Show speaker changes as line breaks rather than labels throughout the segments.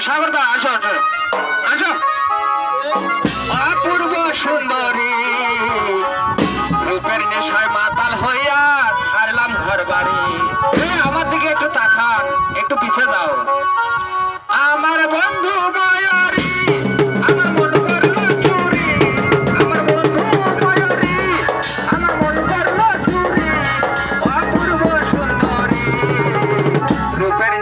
আসো অপূর্ব সুন্দরী, রূপের নেশায় মাতাল হইয়া ছাড়লাম ঘর বাড়ি আমার দিকে একটু তাকান, একটু পিছে দাও আমার বন্ধু বয়রি আমার অপূর্ব সুন্দরী, রূপের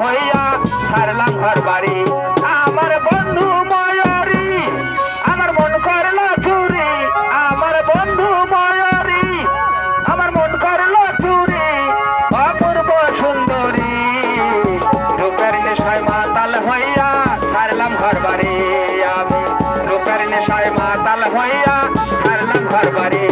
হইয়া ছাড়লাম ঘর বাড়ি। আমার বন্ধু ময়রি, আমার মন চুরি। আমার বন্ধু আমার মন চুরি। অপূর্ব সুন্দরী, রূপের নেশায় মাতাল হইয়া ছাড়লাম ঘর বাড়ি। আমি রূপের নেশায় মাতাল হইয়া ছাড়লাম ঘর বাড়ি।